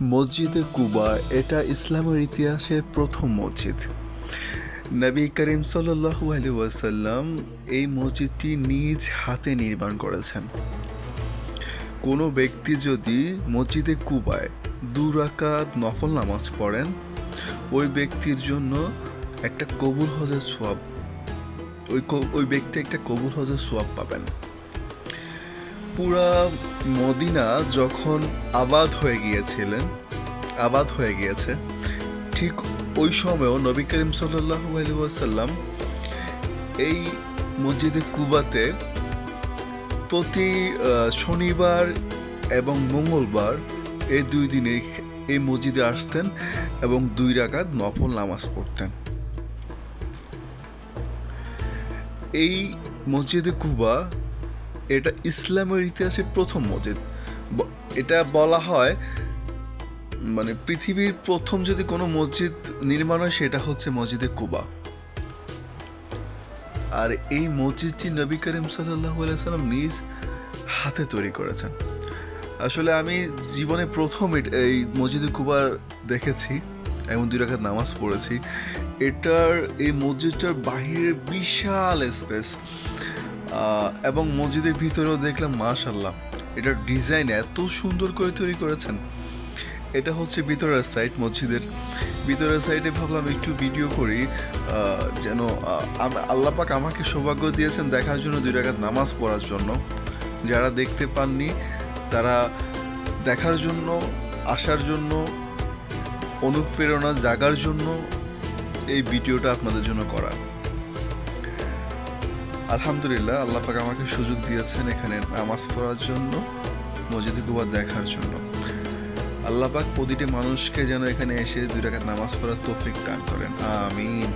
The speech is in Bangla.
মসজিদে কুবা এটা ইসলামের ইতিহাসের প্রথম মসজিদ। নবী করিম সাল্লাহু আলি ওয়াসাল্লাম এই মসজিদটি নিজ হাতে নির্মাণ করেছেন। কোনো ব্যক্তি যদি মসজিদে কুবায় দু রাকাত নফল নামাজ পড়েন, ওই ব্যক্তির জন্য একটা কবুল হজের সোয়াব, ওই ওই ব্যক্তি একটা কবুল হজের সোয়াব পাবেন। পুরা মদিনা যখন আবাদ হয়ে গিয়েছিলেন, আবাদ হয়ে গিয়েছে, ঠিক ওই সময়ও নবী করিম সাল্লাহু আলী ওয়াসাল্লাম এই মসজিদে কুবাতে প্রতি শনিবার এবং মঙ্গলবার এই দুই দিনে এই মসজিদে আসতেন এবং দুই রাকাত নফল নামাজ পড়তেন। এই মসজিদে কুবা এটা ইসলামের ইতিহাসে প্রথম মসজিদ। এটা বলা হয় মানে পৃথিবীর প্রথম যদি কোনো মসজিদ নির্মাণ হয়, সেটা হচ্ছে মসজিদে কুবা। আর এই মসজিদটি নবী করিম সাল্লাহ সাল্লাম নিজ হাতে তৈরি করেছেন। আসলে আমি জীবনে প্রথম এই মসজিদে কুবা দেখেছি, এবং দুই রাখাত নামাজ পড়েছি। এটার, এই মসজিদটার বাহিরে বিশাল স্পেস এবং মসজিদের ভিতরেও দেখলাম মাশাল্লাহ এটার ডিজাইন এত সুন্দর করে তৈরি করেছেন। এটা হচ্ছে ভিতরের সাইড মসজিদের। ভিতরের সাইডে ভাবলাম একটু ভিডিও করি যেন আহ, আম- আল্লাহ পাক আমাকে সৌভাগ্য দিয়েছেন দেখার জন্য দুই রাকাত নামাজ পড়ার জন্য। যারা দেখতে পাননি তারা দেখার জন্য আসার জন্য অনুপ্রেরণা জাগার জন্য এই ভিডিওটা আপনাদের জন্য করা। আলহামদুলিল্লাহ, আল্লাহ পাক আমাকে সুযোগ দিয়েছেন এখানে নামাজ পড়ার জন্য, মসজিদে কুবা দেখার জন্য। আল্লাহ পাক প্রতিটি মানুষকে যেন এখানে এসে দুই রাকাত নামাজ পড়ার তৌফিক দান করেন। আমিন।